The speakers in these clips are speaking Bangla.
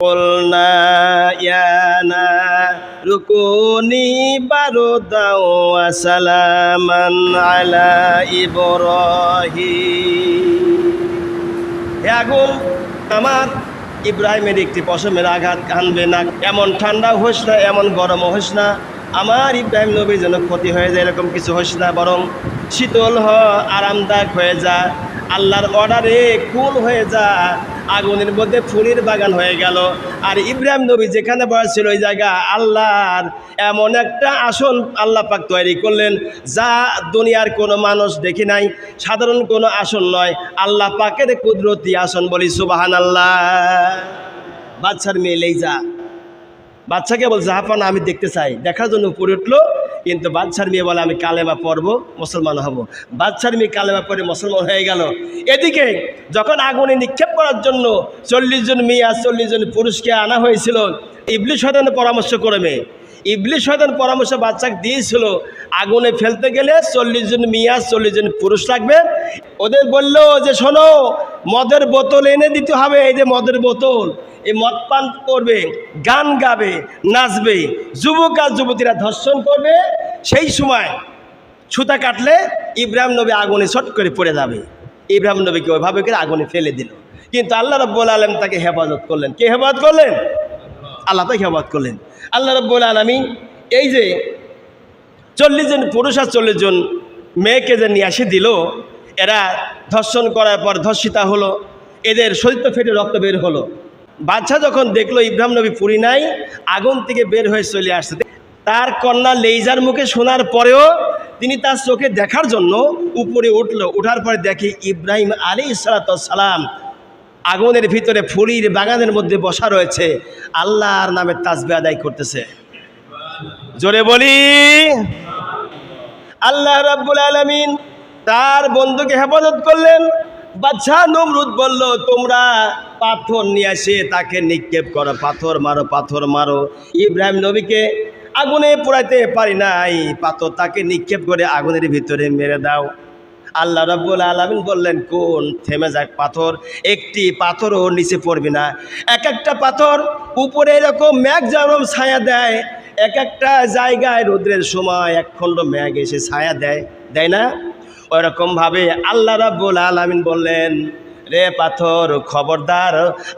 قلنا يا نار كوني بردا وسلاما على إبراهيم হে আগুন আমার ইব্রাহিমের একটি পশমের আঘাত কানবে না এমন ঠান্ডা হোস না এমন গরমও হোস না আমার ইব্রাহিম নবীর যেন ক্ষতি হয়ে যায় এরকম কিছু হোস না বরং শীতল হ আরামদায়ক হয়ে যা আল্লাহর অর্ডারে কুল হয়ে যা আগুনের মধ্যে ফুলের বাগান হয়ে গেল। আর ইব্রাহিম নবী যেখানে বসছিল ওই জায়গা আল্লাহর এমন একটা আসন আল্লাহ পাক তৈরি করলেন, যা দুনিয়ার কোনো মানুষ দেখি নাই। সাধারণ কোনো আসন নয়, আল্লাহ পাকের কুদরতি আসন বলি সুবাহান আল্লাহ বাচ্চার মেয়ে লেইজা। বাচ্চাকে বলছে হাফান আমি দেখতে চাই। দেখার জন্য উপরে উঠল, কিন্তু বাচ্চার মেয়ে বলে, আমি কালেমা পড়ব, মুসলমান হব। বাচ্চার মেয়ে কালেমা পড়ে মুসলমান হয়ে গেল। এদিকে যখন আগুনে নিক্ষেপ করার জন্য চল্লিশ জন মেয়ে আর চল্লিশ জন পুরুষকে আনা হয়েছিল ইবলি শয়তানের পরামর্শ করবে। ইবলি শয়তান পরামর্শ বাচ্চাকে দিয়েছিল, আগুনে ফেলতে গেলে চল্লিশ জন মিয়া চল্লিশ জন পুরুষ লাগবে। ওদের বলল যে, শোনো মদের বোতল এনে দিতে হবে, এই যে মদের বোতল, এই মদ পান করবে, গান গাবে, নাচবে, যুবক আর যুবতীরা ধর্ষণ করবে, সেই সময় সুতা কাটলে ইব্রাহিম নবী আগুনে ছট করে পড়ে যাবে। ইব্রাহিম নবীকে ওইভাবে করে আগুনে ফেলে দিল। কিন্তু আল্লাহ রব্বুল আলম তাকে হেফাজত করলেন। কে হেফাজত করলেন? আল্লাহ তাকে হেফাজত করলেন। আল্লাহ রব্বুল আলমী এই যে চল্লিশ জন পুরুষ আর চল্লিশ জন মেয়েকে যে নিয়ে আসে দিল, এরা ধর্ষণ করার পর ধর্ষিতা হলো, এদের শরীর ফেটে রক্ত বের হলো। বাচ্চা যখন দেখল ইব্রাহিম নবী পুরি নাই, আগুন থেকে বের হয়ে চলে আসছে। তার কন্যা লেইজার মুখে শোনার পরেও তিনি তার চোখে দেখার জন্য উপরে উঠল। উঠার পরে দেখে ইব্রাহিম আলী সালাম আগুনের ভিতরে ফুলির বাগানের মধ্যে বসা রয়েছে। আল্লাহর নামে তাজবে আদায় করতেছে। জোরে বলি, আল্লাহ রাব্বুল আলমিন তার বন্ধুকে হেফাজত করলেন। বাচ্চা নমরুদ বলল, তোমরা পাথর নিয়ে আসে তাকে নিক্ষেপ করো, পাথর মারো পাথর মারো। ইব্রাহিম নবীকে আগুনে পোড়াইতে পারি নাই, পাথর তাকে নিক্ষেপ করে আগুনের ভিতরে মেরে দাও। আল্লাহ রাব্বুল আলমিন বললেন, কোন থেমে যাক পাথর, একটি পাথরও নিচে পড়বে না। এক একটা পাথর উপরে এরকম ম্যাঘ যেরকম ছায়া দেয়, এক একটা জায়গায় রোদ্রের সময় এক খণ্ড ম্যাঘ এসে ছায়া দেয় দেয় না? ওরকমভাবে আল্লাহ রাব্বুল আলমিন বললেন, রে পাথর, খবরদার,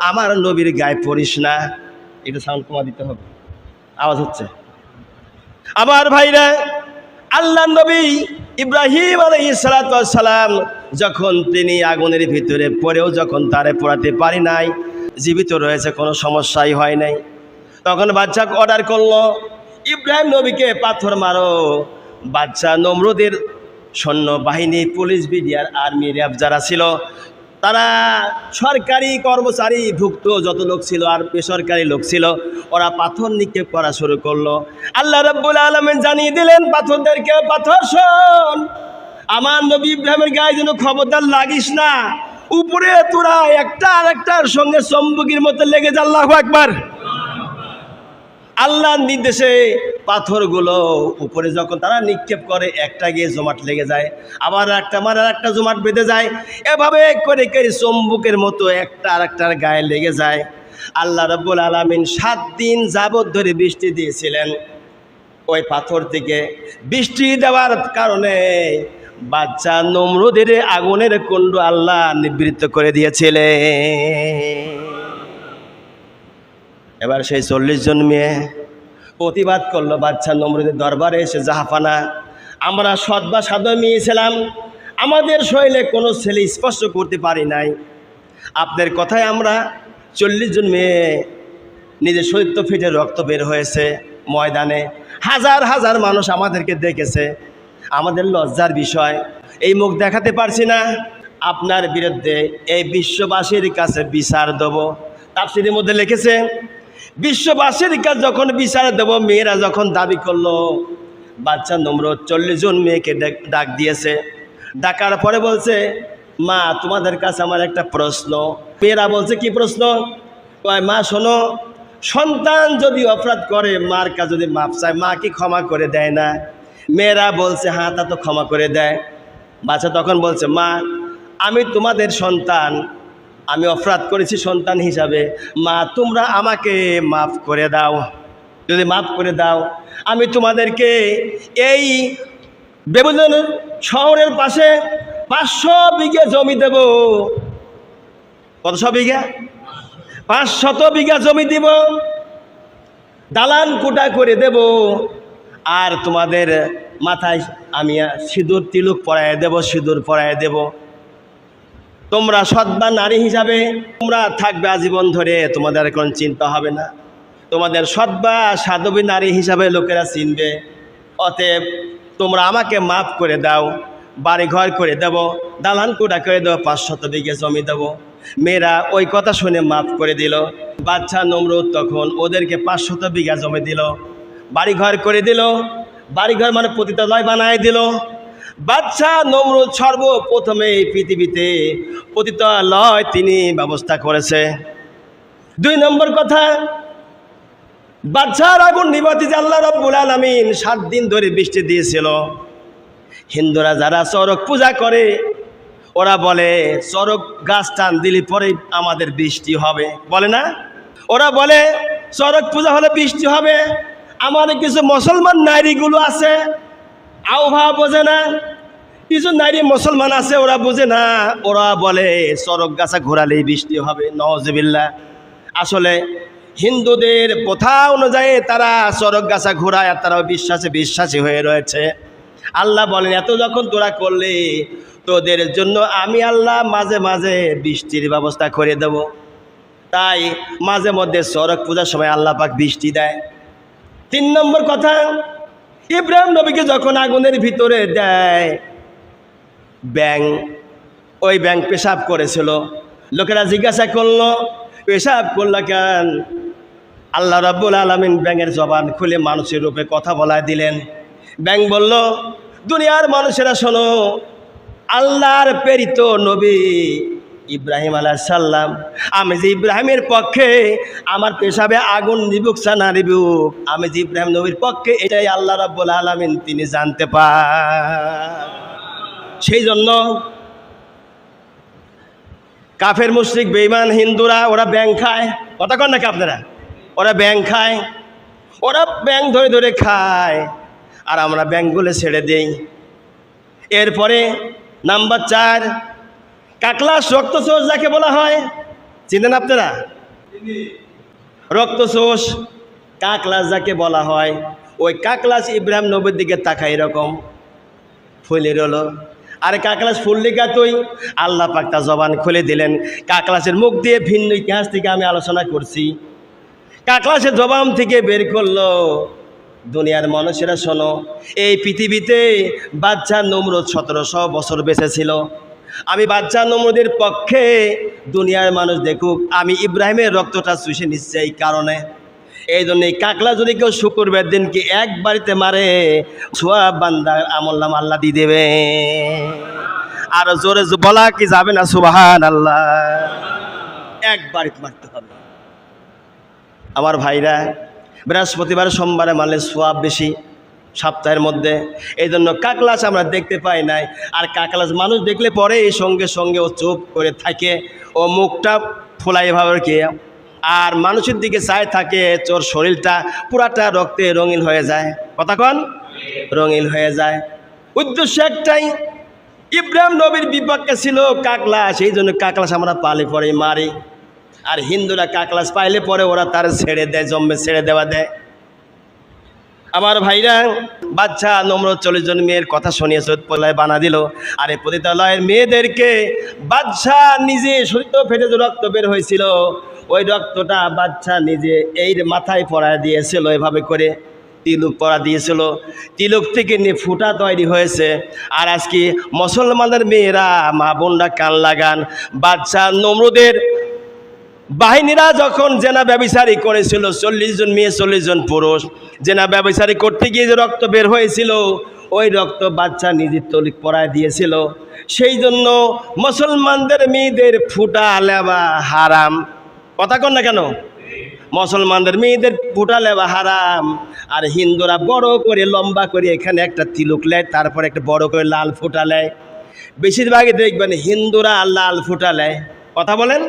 আমার নবীর গায়ে পড়িস না। এটা সাউন্ড কমা দিতে হবে। আওয়াজ হচ্ছে। আমার ভাইরা আল্লাহ নবী ইব্রাহিম আলাই সালাম যখন তিনি আগুনের ভিতরে পড়েও যখন তারে পড়াতে পারি নাই, জীবিত রয়েছে, কোনো সমস্যাই হয় নাই, তখন বাচ্চা অর্ডার করল, ইব্রাহিম নবীকে পাথর মারো। বাচ্চা নমরুদের সৈন্য বাহিনী পুলিশ, বিডিআর, আর্মি, র্যাব যারা ছিল, তারা সরকারি কর্মচারী ভুক্ত যত লোক ছিল আর বেসরকারি লোক ছিল, ওরা পাথর নিক্ষেপ করা শুরু করল। আল্লাহ রব্বুল আলমেন জানিয়ে দিলেন, পাথরদেরকে পাথর শোন। আমার নবী ইব্রাহিমের গায়ে যেন খবরদার লাগিস না। উপরে তোরা একটা আর একটার সঙ্গে চম্বুকির মতো লেগে যা একবার আল্লাহর নির্দেশে পাথরগুলো উপরে যখন তারা নিক্ষেপ করে, একটা গিয়ে জমাট লেগে যায়, আবার একটা আর একটা জমাট বেঁধে যায়। এভাবে করে করে চম্বুকের মতো একটা আর একটার গায়ে লেগে যায়। আল্লাহ রব্বুল আলমিন সাত দিন যাবৎ ধরে বৃষ্টি দিয়েছিলেন। ওই পাথর থেকে বৃষ্টি দেওয়ার কারণে বাচ্চা নমরুদের আগুনের কুণ্ড আল্লাহ নিবৃত্ত করে দিয়েছিলেন। এবার সেই চল্লিশ জন মেয়ে প্রতিবাদ করল বাচ্চা নমরুদের দরবারে এসে জাহাফানা, আমরা সৎ বা সাধু মেয়ে ছিলাম আমাদের শরীরে কোনো ছেলে স্পর্শ করতে পারি নাই। আপনার কথায় আমরা চল্লিশ জন মেয়ে নিজের শরীর ফিটে রক্ত বের হয়েছে ময়দানে। হাজার হাজার মানুষ আমাদেরকে দেখেছে। আমাদের লজ্জার বিষয়, এই মুখ দেখাতে পারছি না। আপনার বিরুদ্ধে এই বিশ্ববাসীর কাছে বিচার দেব। তাপসির মধ্যে লিখেছে বিশ্ববাসীর কাছে যখন বিচার দেব, মেয়েরা যখন দাবি করল, বাচ্চা নম্র চল্লিশ জন মেয়েকে ডাক- দিয়েছে। ডাকার পরে বলছে, মা, তোমাদের কাছে আমার একটা প্রশ্ন। মেয়েরা বলছে, কি প্রশ্ন? মা, শোনো, সন্তান যদি অপরাধ করে মার কাছে যদি মাপ চায়, মা কি ক্ষমা করে দেয় না? মেয়েরা বলছে হ্যাঁ তা তো ক্ষমা করে দেয়। বাচ্চা তখন বলছে, মা, আমি তোমাদের সন্তান আমি অপরাধ করেছি সন্তান হিসাবে। মা, তোমরা আমাকে মাফ করে দাও। যদি মাফ করে দাও, আমি তোমাদেরকে এই বেবুজন শহরের পাশে পাঁচশো বিঘে জমি দেব। কতশো বিঘা? পাঁচশত বিঘা জমি দিব। দালান কুটা করে দেব। আর তোমাদের মাথায় আমি সিঁদুর, তিলুক পরায় দেব, সিঁদুর পরায় দেব। তোমরা সদ্বা নারী হিসাবে তোমরা থাকবে আজীবন ধরে, তোমাদের কোনো চিন্তা হবে না। তোমাদের সদ্বা সাধবী নারী হিসাবে লোকেরা চিনবে। অতএব তোমরা আমাকে মাফ করে দাও বাড়ি ঘর করে দেব, দালান কুটা করে দেবো পাঁচশত বিঘে জমি দেবো। মেয়েরা ওই কথা শুনে মাফ করে দিল। বাচ্চা নমরুদ তখন ওদেরকে পাঁচশত বিঘা জমি দিল। বাড়ি ঘর করে দিল। বাড়ি ঘর মানে পতিতালয় বানায় দিল। বাচ্চা নমরুদ সর্বপ্রথমে এই পৃথিবীতে পতিতালয় তিনি ব্যবস্থা করেছে। দুই নম্বর কথা বাচ্চার আগুন নিবাতি আল্লাহ রব্বুল আলমিন সাত দিন ধরে বৃষ্টি দিয়েছিল। হিন্দুরা যারা চরক পূজা করে, ওরা বলে, চরক গাছ টান দিলে পরে আমাদের বৃষ্টি হবে। বলে না? ওরা বলে, চরক পূজা হলে বৃষ্টি হবে। আমাদের কিছু মুসলমান নারীগুলো আছে আবহাওয়া বোঝে না। কিছু নারী মুসলমান আছে, ওরা বোঝে না। ওরা বলে, চরক গাছা ঘোরালেই বৃষ্টি হবে নওয়াজবিল্লা আসলে হিন্দুদের প্রথা অনুযায়ী তারা চরক গাছা ঘোরায়, আর তারা বিশ্বাসে বিশ্বাসী হয়ে রয়েছে। আল্লাহ বলেন, এত যখন তোরা করলে, তোদের জন্য আমি আল্লাহ মাঝে মাঝে বৃষ্টির ব্যবস্থা করে দেব। তাই মাঝে মধ্যে চরক পূজার সময় আল্লাহ পাক বৃষ্টি দেয়। তিন নম্বর কথা ইব্রাহিম নবীকে যখন আগুনের ভিতরে দেয় ব্যাং ওই ব্যাং পেশাব করেছিল। লোকেরা জিজ্ঞাসা করল, পেশাব করল কেন? আল্লাহ রাব্বুল আলমিন ব্যাঙের জবান খুলে মানুষের রূপে কথা বলায় দিলেন। ব্যাং বলল, দুনিয়ার মানুষেরা শোনো, আল্লাহর প্রেরিত নবী ইব্রাহিম আলাহ সাল্লাম আমি যে ইব্রাহিমের পক্ষে আমার পেশাবে আগুন নিবুক সানা নিবুক, আমি যে ইব্রাহিম নবীর পক্ষে এটাই আল্লাহ রাব্বুল আলমিন তিনি জানতে পান। সেই জন্য কাফের, মুশরিক বেইমান হিন্দুরা, ওরা ব্যাং খায়। কথা কন নাকি আপনারা? ওরা ব্যাং খায়। ওরা ব্যাং ধরে ধরে খায়। আর আমরা ব্যাংকগুলো ছেড়ে দেই। এরপরে নাম্বার চার কাকলাস রক্তচোষ যাকে বলা হয়। চিনেন আপনারা? রক্তচোষ কাকলাস যাকে বলা হয়। ওই কাকলাস ইব্রাহিম নবীর দিকে তাকায় এরকম। ফুলে রল আরে কাকলাস ফুল্লিকা তুই? আল্লাহ পাক তার জবান খুলে দিলেন। কাকলাসের মুখ দিয়ে ভিন্ন ইতিহাস থেকে আমি আলোচনা করছি। কাকলাসের জবান থেকে বের করল। দুনিয়ার মানুষেরা শোনো, এই পৃথিবীতে বাচ্চা নমরুদ সতেরোশো বছর বেঁচে ছিল। আমি বাচ্চা নমরুদের পক্ষে দুনিয়ার মানুষ দেখুক, আমি ইব্রাহিমের রক্তটা চুষে নিচ্ছে এই কারণে। এই জন্য এই কাকলা যদি কেউ শুকুরবার দিনকে এক বাড়িতে মারে, সোয়াব বান্দার আমল নাম আল্লাহ দিয়ে দেবে। আর জোরে বলা কি যাবে না সুবাহান আল্লাহ এক বাড়িতে মারতে হবে। আমার ভাইরা, বৃহস্পতিবার সোমবারে মারলে সোয়াব বেশি। সপ্তাহের মধ্যে। এই জন্য কাকলাস আমরা দেখতে পাই নাই। আর কাকলাস মানুষ দেখলে পরে এই সঙ্গে সঙ্গে ও চুপ করে থাকে ও মুখটা ফোলাই ভাবে কি? আর মানুষের দিকে চায় থাকে চোর শরীরটা, পুরাটা রক্তে রঙিন হয়ে যায়। কন? রঙিন হয়ে যায়। উদ্দেশ্য একটাই, ইব্রাহিম নবীর বিপক্ষে ছিল কাকলা এই জন্য কাকলাস আমরা পালে পরে মারি। আর হিন্দুরা কাকলাস পাইলে পরে ওরা তার ছেড়ে দেয় জম্মে ছেড়ে দেওয়া দেয়। আমার ভাইরা বাচ্চা নম্র চল্লিশ জন মেয়ের কথা শুনিয়ে সৈয়দপল্লায় বানা দিল। আর এই পতিতালয়ের মেয়েদেরকে বাচ্চা নিজে শরীর ফেটে রক্ত বের হয়েছিল, ওই রক্তটা বাচ্চা নিজে এই মাথায় পরায় দিয়েছিল, এভাবে করে তিলুক পরা দিয়েছিল। তিলুক থেকে নিয়ে ফুটা তৈরি হয়েছে। আর আজকে মুসলমানের মেয়েরা, মা বোনরা কান লাগান। বাচ্চা নমরুদের বাহিনীরা যখন জেনা ব্যবসারী করেছিল, চল্লিশ জন মেয়ে, চল্লিশ জন পুরুষ, জেনা ব্যবসারী করতে গিয়ে যে রক্ত বের হয়েছিল, ওই রক্ত বাচ্চা নিজের তলিক পরায় দিয়েছিল। সেই জন্য মুসলমানদের মেয়েদের ফুটা লেবা হারাম। কথা কন না কেন? মুসলমানদের মেয়েদের ফুটা লেবা হারাম। আর হিন্দুরা বড় করে, লম্বা করে এখানে একটা তিলুক লেয়, তারপর একটা বড় করে লাল ফুটা লেয়। বেশিরভাগই দেখবেন হিন্দুরা লাল ফুটা লেয়। কথা বলেন?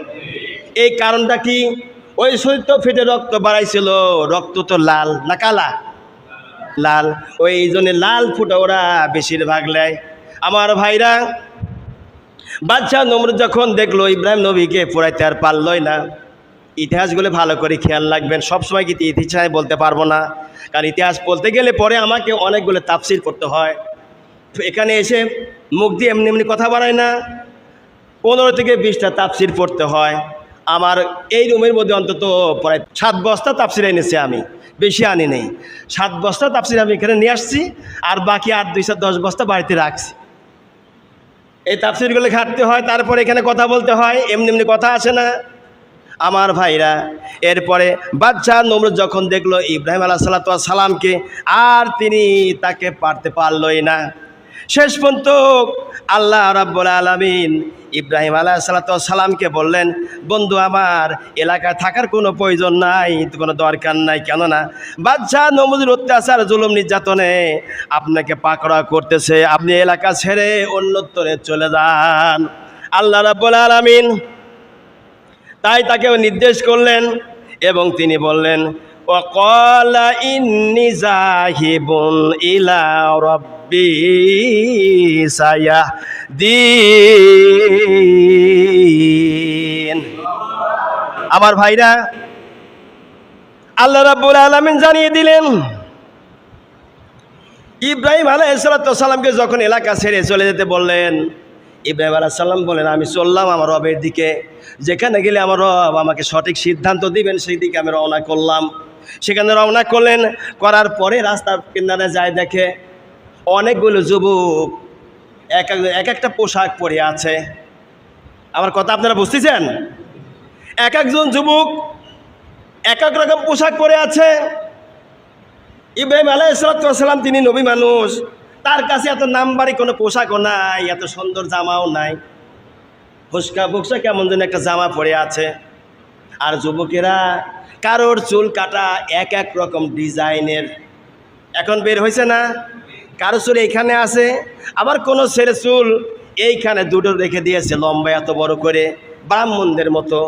এই কারণটা কি? ওই শরীর তো ফেটে রক্ত বাড়াইছিল, রক্ত তো লাল না কালা? লাল। ওই জন্য লাল ফুটা ওরা বেশিরভাগ নেয়। আমার ভাইরা বাচ্চা নমরুদ যখন দেখল, ইব্রাহিম নবীকে পোড়াইতে আর পারলই না। ইতিহাসগুলো ভালো করে খেয়াল রাখবেন। সবসময় কিন্তু ইতিহাস বলতে পারব না? কারণ ইতিহাস বলতে গেলে পরে আমাকে অনেকগুলো তাফসির করতে হয়। এখানে এসে মুখ দিয়ে এমনি এমনি কথা বাড়ায় না। পনেরো থেকে বিশটা তাফসির পড়তে হয়। আমার এই রুমের মধ্যে অন্তত প্রায় সাত বস্তা তাফসির এনেছি আমি। বেশি আনি নেই। সাত বস্তা তাফসির আমি এখানে নিয়ে আসছি আর বাকি আট দুইশো দশ বস্তা বাড়িতে রাখছি। এই তাফসিরগুলো ঘাটতে হয়, তারপরে এখানে কথা বলতে হয়, এমনি এমনি কথা আসে না। আমার ভাইরা, এরপরে বাচ্চা নমরুদ যখন দেখল ইব্রাহিম আলাহ সাল্লা সালামকে, আর তিনি তাকে পারতে পারলই না। শেষ পর্যন্ত আল্লাহ রাব্বুল আলমিন ইব্রাহিম আলাহ সালামকে বললেন বন্ধু আমার এলাকায় থাকার কোনো প্রয়োজন নাই কোনো দরকার নাই কেননা বাচ্চা নমরুদের অত্যাচার জুলুম নির্যাতনে আপনাকে পাকড়া করতেছে আপনি এলাকা ছেড়ে অন্যত্তরে চলে যান আল্লাহ রাব্বুল আলমিন তাই তাকে নির্দেশ করলেন এবং তিনি বললেন وقال إني ذاهب إلى ربي রব্বি সায়া দিন। আমার ভাইরা, আল্লাহ রাব্বুল আলমিন জানিয়ে দিলেন, ইব্রাহিম আলাইসালামকে যখন এলাকা ছেড়ে চলে যেতে বললেন, ইব্রাহিম আলাইসাল্লাম বলেন, আমি চললাম আমার রবের দিকে। যেখানে গেলে আমার রব আমাকে সঠিক সিদ্ধান্ত দিবেন, সেই দিকে আমি রওনা করলাম। সেখানে রওনা করলেন, করার পরে রাস্তার কিনারে যায় দেখে অনেকগুলো যুবক, এক এক- এক একটা পোশাক পরে আছে। আমার কথা আপনারা বুঝতেছেন? এক একজন যুবক এক এক রকম পোশাক পরে আছে। ইব্রাহিম আলাইসালাম তিনি নবী মানুষ। তার কাছে এত নামবারি কোনো পোশাকও নাই, এত সুন্দর জামাও নাই। ফুসকা ফুসকা কেমন যেন একটা জামা পরে আছে। আর যুবকেরা, কারোর চুল কাটা এক এক রকম ডিজাইনের। এখন বের হয়েছে না? কারও চুল এইখানে আছে, আবার কোনো ছেলে চুল এইখানে দুটো রেখে দিয়েছে, লম্বা এত বড় করে, ব্রাহ্মণদের মতো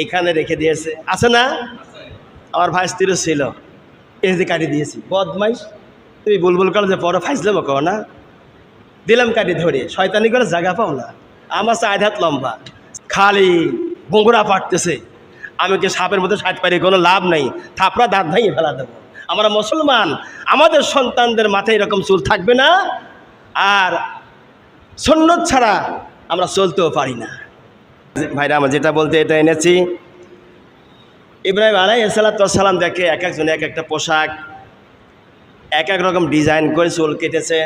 এইখানে রেখে দিয়েছে। আছে না? আমার ভাই স্ত্রীও ছিল এসে কাটি দিয়েছি। বদমাইশ, তুমি বুলবুল করো যে পরে ফাইসলাম কো না। দিলাম কাটি ধরে, শয়তানি করে জায়গা পাও না। আমার চার হাত লম্বা, খালি বগুড়া পাটতেছে আমি কি সাপের মধ্যে সাত পারি কোনো লাভ নেই, থাপড়া দাঁত ভাইয়ে ফেলা দেবো। আমরা মুসলমান, আমাদের সন্তানদের মাথায় এরকম চুল থাকবে না। আর সন্ন্যত ছাড়া আমরা চলতেও পারি না। ভাইরা, আমার যেটা বলতে এটা এনেছি। ইব্রাহিম আলাই সালাম দেখে এক একজন এক একটা পোশাক, এক এক রকম ডিজাইন করে চুল কেটেছে।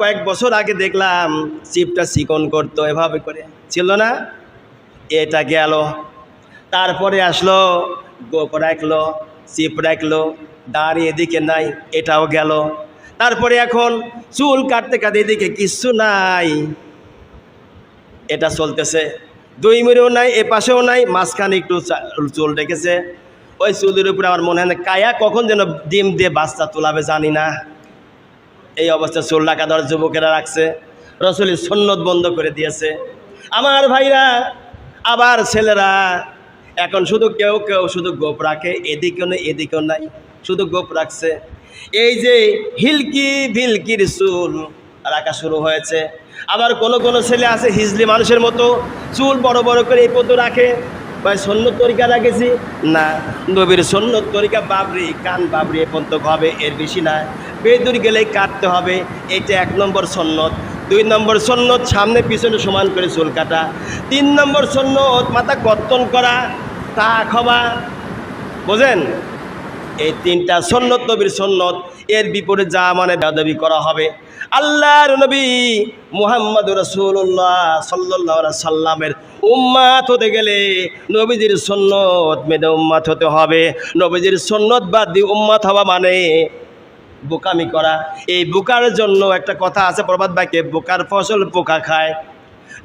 কয়েক বছর আগে দেখলাম চিপটা চিকন করতো, এভাবে করে। ছিল না? এটা গেল। তারপরে আসলো, গোপ রাখল, চিপ রাখল। দাঁড়িয়ে এদিকে নাই, এটাও গেল। তারপরে এখন চুল কাটতে কাটতে এদিকে কিচ্ছু নাই। এটা চলতেছে। দুই মিরেও নাই, এ পাশেও নাই, মাঝখানে একটু চুল রেখেছে। ওই চুলের উপরে আমার মনে হয় না, কায়া কখন যেন ডিম দিয়ে বাচ্চা তোলাবে জানি না। এই অবস্থা চুল রাখা ধর, যুবকেরা রাখছে। রসুলের সন্ন্যত বন্ধ করে দিয়েছে। আমার ভাইরা, আবার ছেলেরা, এখন শুধু কেউ কেউ শুধু গোপ রাখে, এদিকেও নেই, এদিকেও নাই। শুধু গোপ রাখছে। এই যে হিলকি ভিলকির চুল রাখা শুরু হয়েছে। আবার কোনো কোনো ছেলে আছে হিজলি মানুষের মতো, চুল বড় বড় করে এই পর্যন্ত রাখে। ভাই সন্ন্যত তরিকা রাখেছি? না। নবীর সন্ন্যত তরিকা বাবরি, কান বাবরি এ পর্যন্ত হবে, এর বেশি না। বেদুর গেলেই কাটতে হবে, এটা এক নম্বর সন্ন্যত দুই নম্বর সন্ন্যত সামনে পিছনে সমান করে চুল কাটা। তিন নম্বর সন্ন্যত মাথা কর্তন করা, তা খবা বোঝেন? এই তিনটা সন্ন্যত নবীর সন্ন্যত এর বিপরীত যা মানে দাবি করা হবে। আল্লাহর নবী মুহাম্মদ রসুল্লাহ সাল্লাহ সাল্লামের উম্মাত হতে গেলে নবীজির সন্ন্যত মেদে উম্মাত হতে হবে। নবীজির সন্ন্যত বাদ দিয়ে উম্মাত হওয়া মানে বোকামি করা। এই বোকার জন্য একটা কথা আছে, প্রবাদ বাক্যে, বোকার ফসল পোকা খায়।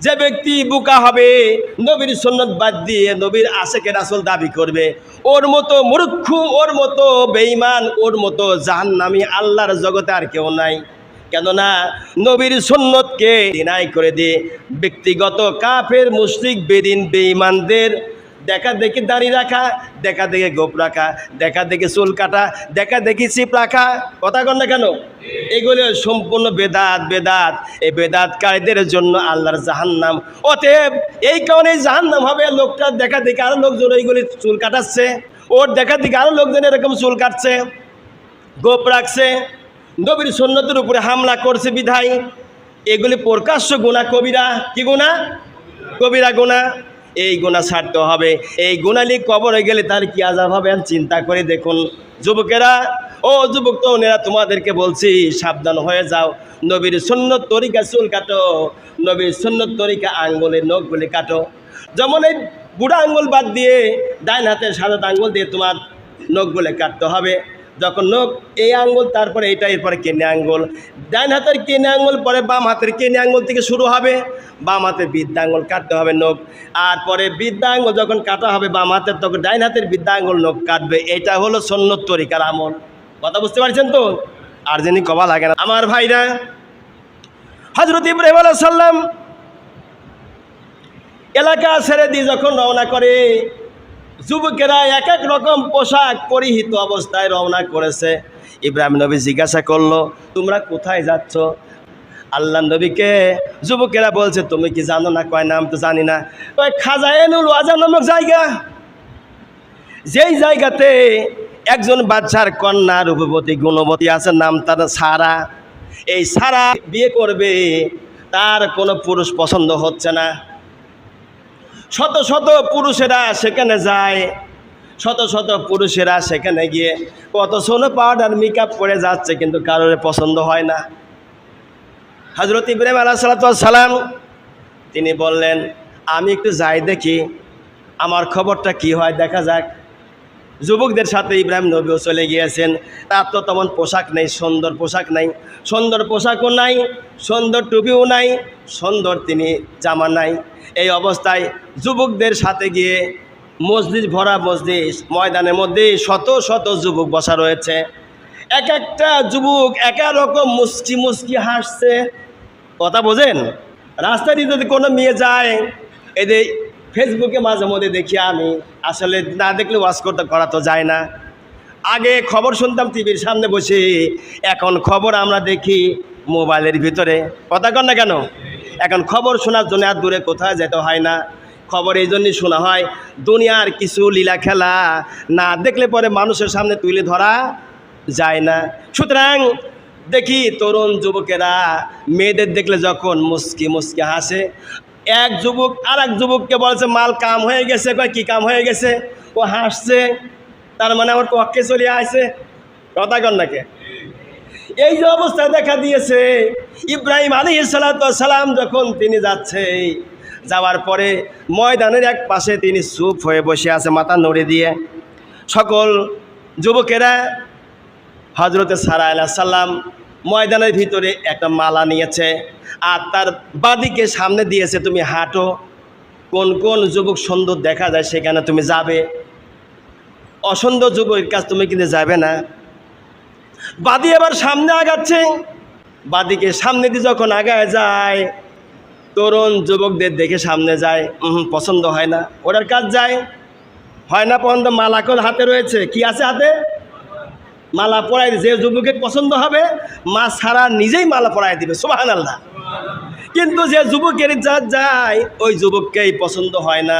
যে ব্যক্তি বোকা হবে, নবীর সন্ন্যত বাদ দিয়ে নবীর আশেখের আসল দাবি করবে। ওর মতো মূর্খ, ওর মতো বেইমান ওর মতো জাহান্নামী আল্লাহর জগতে আর কেউ নাই। কেননা নবীর সন্ন্যতকে ডিনাই করে দিয়ে ব্যক্তিগত কাফের, মুশরিক, বেদিন, বেঈমানদের দেখা দেখি দাড়ি রাখা, দেখা দেখে গোপ রাখা, দেখা দেখে চুল কাটা, দেখা দেখি চিপ রাখা। কথা কন না কেন? এগুলো সম্পূর্ণ বেদাত বেদাত। এই বেদাতকারীদের জন্য আল্লাহর জাহান্নাম। অতএব এই কারণে জাহান্নাম হবে, লোকটা দেখা দেখে আরও লোকজন এইগুলি চুল কাটাচ্ছে, ওর দেখা দেখে আরও লোকজন এরকম চুল কাটছে, গোপ রাখছে। নবীর সন্ন্যতের উপরে হামলা করছে বিধায়। এগুলি প্রকাশ্য গুণা কবিরা। কি গুণা? কবিরা গুণা। এই গুণা ছাড়তে হবে। এই গুণালি কবরে গেলে তার কি আজাব হবে চিন্তা করে দেখুন। যুবকেরা, ও যুবক তরুণেরা, তোমাদেরকে বলছি, সাবধান হয়ে যাও। নবীর সুন্নত তরিকা চুল কাটো। নবীর সুন্নত তরিকা আঙ্গুলের নখ নখগুলি কাটো। যেমন এই বুড়া আঙ্গুল বাদ দিয়ে ডাইন হাতের সাদা আঙ্গুল দিয়ে তোমার নখগুলো কাটতে হবে। যখন নখ এই আঙ্গুল, তারপরে এইটা, এরপরে কেনে আঙ্গুল। ডাইন হাতের কেনে আঙ্গুল, পরে বাম হাতের কেনে আঙ্গুল থেকে শুরু হবে। বাম হাতের বৃদ্ধা আঙ্গুল কাটতে হবে নখ আর পরে বৃদ্ধা আঙ্গুল যখন কাটা হবে বাম হাতের, তখন ডাইন হাতের বৃদ্ধা আঙ্গুল নখ কাটবে। এটা হলো সন্ন্যত তরিকার আমল। কথা বুঝতে পারছেন তো? আর যিনি কবা লাগে না। আমার ভাইরা হজরত ইব্রাহিম আলাইহিস সাল্লাম এলাকা ছেড়ে দিয়ে যখন রওনা করে যুবকেরা এক এক রকম পোশাক পরিহিত অবস্থায় রওনা করেছে। ইব্রাহিম নবী জিজ্ঞাসা করল, তোমরা কোথায় যাচ্ছ? আল্লাহ নবীকে যুবকেরা বলছে, তুমি কি জানো না? কয় নাম তো জানি না। ওই খাজায়েনুল ওয়াজা নামক জায়গা। যেই জায়গাতে একজন বাচ্চার কন্যা, রূপবতী, গুণবতী আছে, নাম তার সারা। এই সারা বিয়ে করবে, তার কোনো পুরুষ পছন্দ হচ্ছে না। শত শত পুরুষেরা সেখানে যায়। শত শত পুরুষেরা সেখানে গিয়ে কত সোনো পাউডার মেকআপ করে যাচ্ছে, কিন্তু কারোর পছন্দ হয় না। হজরত ইব্রাহিম আলাহ সালাম, তিনি বললেন, আমি একটু যাই দেখি, আমার খবরটা কি হয়, দেখা যাক। যুবকদের সাথে ইব্রাহিম নবীও চলে গিয়েছেন। তার তো তেমন পোশাক নেই, সুন্দর পোশাক নাই। সুন্দর পোশাকও নাই, সুন্দর টুপিও নাই, সুন্দর তিনি জামা নাই। এই অবস্থায় যুবকদের সাথে গিয়ে মসজিদ ভরা মসজিদ, ময়দানের মধ্যে শত শত যুবক বসা রয়েছে। এক একটা যুবক এক রকম মুস্কি মুস্কি হাসছে। কথা বোঝেন? রাস্তায় যদি কোনো মেয়ে যায়, এদের ফেসবুকে মাঝে মধ্যে দেখি আমি, আসলে না দেখলে ওয়াশ করতে, করা তো যায় না। আগে খবর শুনতাম টিভির সামনে বসে, এখন খবর আমরা দেখি মোবাইলের ভিতরে। কথা কর না কেন? এখন খবর শোনার জন্য আর দূরে কোথাও যেতে হয় না। খবর এই জন্যই শোনা হয়, দুনিয়ার কিছু লীলা খেলা না দেখলে পরে মানুষের সামনে তুলে ধরা যায় না। সুতরাং দেখি তরুণ যুবকেরা, মেয়েদের দেখলে যখন মুস্কি মুস্কি হাসে এক যুবক আর এক যুবককে বলছে, মাল কাম হয়ে গেছে। কয়, কি কাম হয়ে গেছে? ও হাসছে, তার মানে আমার পক্ষে চলে আসে কথা কন নাকি এই যে অবস্থা দেখা দিয়েছে, ইব্রাহিম আলী সালাম যখন তিনি যাচ্ছে, যাওয়ার পরে ময়দানের এক পাশে তিনি চুপ হয়ে বসে আছে মাথা নড়ে দিয়ে। সকল যুবকেরা হজরতে সারা আল্লাহ সাল্লাম ময়দানের ভিতরে একটা মালা নিয়েছে আর তার বাদিকে সামনে দিয়েছে, তুমি হাঁটো। কোন কোন যুবক সুন্দর দেখা যায় সেখানে তুমি যাবে। অসুন্দর যুবকের কাছ তুমি কিন্তু যাবে না। বাদি এবার সামনে আগাচ্ছে। বাদিকে সামনে দিয়ে যখন আগায় যায়, তরুণ যুবকদের দেখে সামনে যায় পছন্দ হয় না। ওটার কাজ যায়, হয় না পর্যন্ত মালাকল হাতে রয়েছে? কি আছে হাতে? মালা পরাই যে যুবকের পছন্দ হবে, মা সারা নিজেই মালা পরাই দিবে সুবাহান আল্লাহ কিন্তু যে যুবকের যা যায়, ওই যুবককেই পছন্দ হয় না।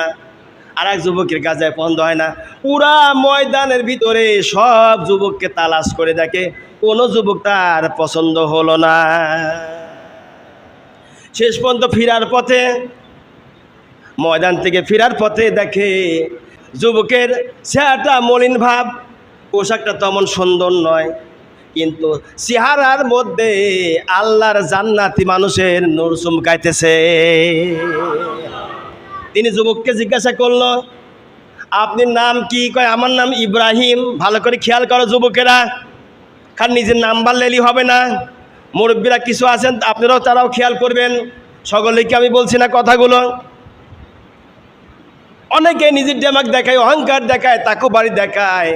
আর এক যুবকের কাছে পছন্দ হয় না। পুরা ময়দানের ভিতরে সব যুবককে তালাশ করে দেখে, কোনো যুবক তার পছন্দ হলো না। শেষ পর্যন্ত ফিরার পথে, ময়দান থেকে ফেরার পথে দেখে যুবকের চেহারাটা মলিন ভাব পোশাকটা তেমন সুন্দর নয়, কিন্তু চেহারার মধ্যে আল্লাহর জান্নাতি মানুষের নূর চুমকাইতেছে। তিনি যুবককে জিজ্ঞাসা করল আপনার নাম কি? কয়, আমার নাম ইব্রাহিম। ভালো করে খেয়াল করো যুবকেরা খান নিজের নাম বাড়লেই হবে না। মুরব্বীরা, কিছু আছেন? আপনারাও তারাও খেয়াল করবেন। সকলেকে আমি বলছি না কথাগুলো। অনেকে নিজের ডেমাক দেখায়, অহংকার দেখায় তাকু বাড়ি দেখায়।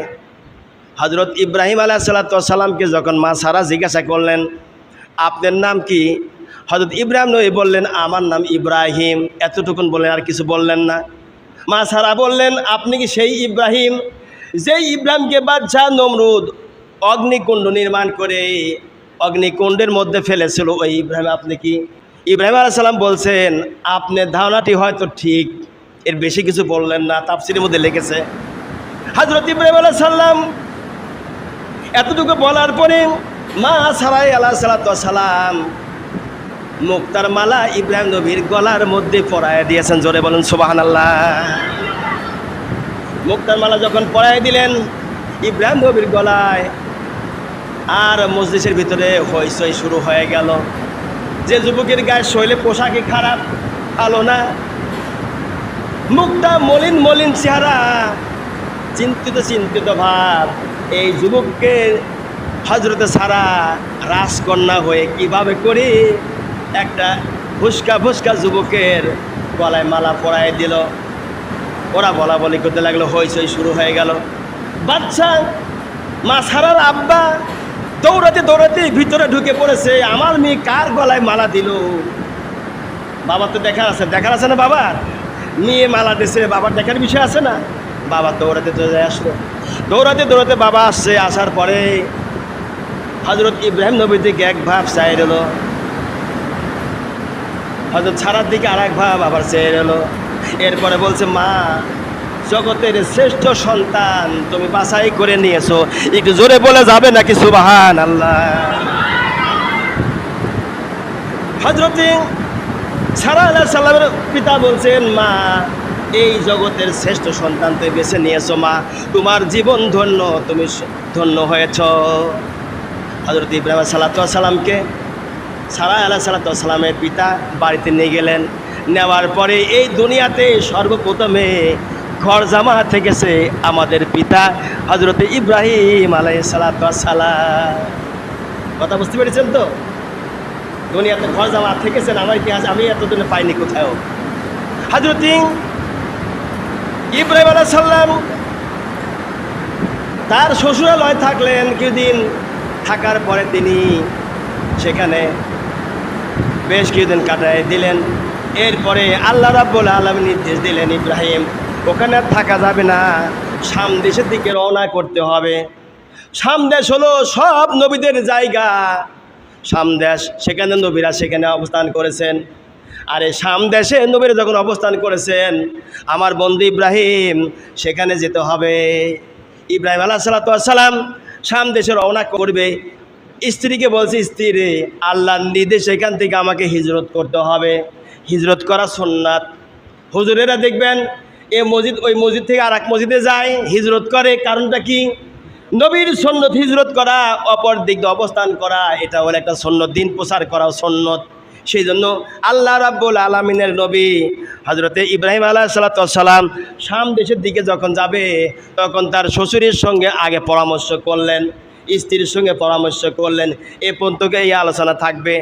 হজরত ইব্রাহিম আলাহ সাল্লাতামকে যখন মা সারা জিজ্ঞাসা করলেন, আপনার নাম কি? হজরত ইব্রাহিম নবী বললেন, আমার নাম ইব্রাহিম। এতটুকুন বললেন, আর কিছু বললেন না। মা সারা বললেন, আপনি কি সেই ইব্রাহিম? যেই ইব্রাহিমকে বাদশাহ নমরুদ অগ্নিকুণ্ড নির্মাণ করে অগ্নিকুণ্ডের মধ্যে ফেলেছিল, ওই ইব্রাহিম আপনি কি? ইব্রাহিম আলাইসাল্লাম বলছেন, আপনার ধারণাটি হয়তো ঠিক, এর বেশি কিছু বললেন না। তাফসিরের মধ্যে লেগেছে হজরত ইব্রাহিম আলাইসাল্লাম এতটুকু বলার পরে মা সারাই আল্লাহ সালাম মুক্তার মালা ইব্রাহিম নবীর গলার মধ্যে পরায় দিয়েছেন। জোরে বলেন সুবাহান আল্লাহ মুক্তার মালা যখন পরায় দিলেন, ইব্রাহিম নবীর গলায় আর মসজিদের ভিতরে হইচই শুরু হয়ে গেল। যে যুবকের গায়ে শৈলে পোশাকই খারাপ আলো না। মুখটা মলিন মলিন চেহারা, চিন্তিত চিন্তিত ভাব। এই যুবককে হজরতে সারা রাজকন্যা হয়ে কীভাবে করে? একটা ফুসকা ফুসকা যুবকের গলায় মালা পরায় দিল। ওরা বলা বলি করতে লাগল, হইচই শুরু হয়ে গেল। বাচ্চা, মা সারার আব্বা দৌড়াতে দৌড়াতে ভিতরে ঢুকে পড়েছে। আমার মেয়ে কার গলায় মালা দিল? বাবা তো দেখার আছে দেখার আছে না বাবার? মেয়ে মালা দিছে, বাবার দেখার বিষয় আছে না? বাবা দৌড়াতে দৌড়াতে আসলো। দৌড়াতে দৌড়াতে বাবা আসছে, আসার পরে হজরত ইব্রাহিম নবীর দিকে এক ভাব চাই এলো। হজরত ছাড়ার দিকে আর এক ভাব আবার চেয়ে এলো। এরপরে বলছে, মা, জগতের শ্রেষ্ঠ সন্তান তুমি বাছাই করে নিয়েছো। একটু জোরে বলে যাবে নাকি সুবাহান আল্লাহ হজরতে সারা আল্লাহ সাল্লামের পিতা বলছেন, মা এই জগতের শ্রেষ্ঠ সন্তান তুমি বেছে নিয়েছো, মা। তোমার জীবন ধন্য, তুমি ধন্য হয়েছ। হজরত ইব্রাহিম সাল্লা সাল্লামকে সারা আল্লাহ সাল্লা সাল্লামের পিতা বাড়িতে নিয়ে গেলেন। নেওয়ার পরে এই দুনিয়াতে সর্বপ্রথমে ঘর জামা থেকেছে আমাদের পিতা হজরত ইব্রাহিম আলাই সাল্লাম কথা বুঝতে পেরেছেন তো? দুনিয়াতে ঘর জামা থেকেছেন আমার ইতিহাস আমি এতদিনে পাইনি কোথাও হাজরত ইব্রাহিম আলাহ সাল্লাম তার শ্বশুরালয় থাকলেন কিছুদিন। থাকার পরে তিনি সেখানে বেশ কিছুদিন কাটায় দিলেন। এরপরে আল্লাহ রাব্বুল আলম নির্দেশ দিলেন, ইব্রাহিম, ওখানে থাকা যাবে না। সাম দেশের দিকে রওনা করতে হবে। সামদেশ হলো সব নবীদের জায়গা। সামদেশ সেখানে নবীরা সেখানে অবস্থান করেছেন। আর এই সামদেশে নবীরা যখন অবস্থান করেছেন, আমার বন্ধু ইব্রাহিম, সেখানে যেতে হবে। ইব্রাহিম আল্লাহ সাল্লাম সামদেশে রওনা করবে। স্ত্রীকে বলছে, স্ত্রী, আল্লাহর নির্দেশ এখান থেকে আমাকে হিজরত করতে হবে। হিজরত করা সোননাথ হুজুরেরা দেখবেন, এ মসজিদ, ওই মসজিদ থেকে আর এক মসজিদে যায়, হিজরত করে। কারণটা কি? নবীর সন্ন্যত হিজরত করা, অপর দিক অবস্থান করা এটা হলো একটা সন্ন্যত দিন প্রচার করা সন্ন্যত সেই জন্য আল্লাহ রাব্বুল আলমিনের নবী হজরতে ইব্রাহিম আল্লাহ সাল্লাম শাম দেশের দিকে যখন যাবে, তখন তার শ্বশুরের সঙ্গে আগে পরামর্শ করলেন, স্ত্রীর সঙ্গে পরামর্শ করলেন। এ পর্যন্ত এই আলোচনা থাকবে।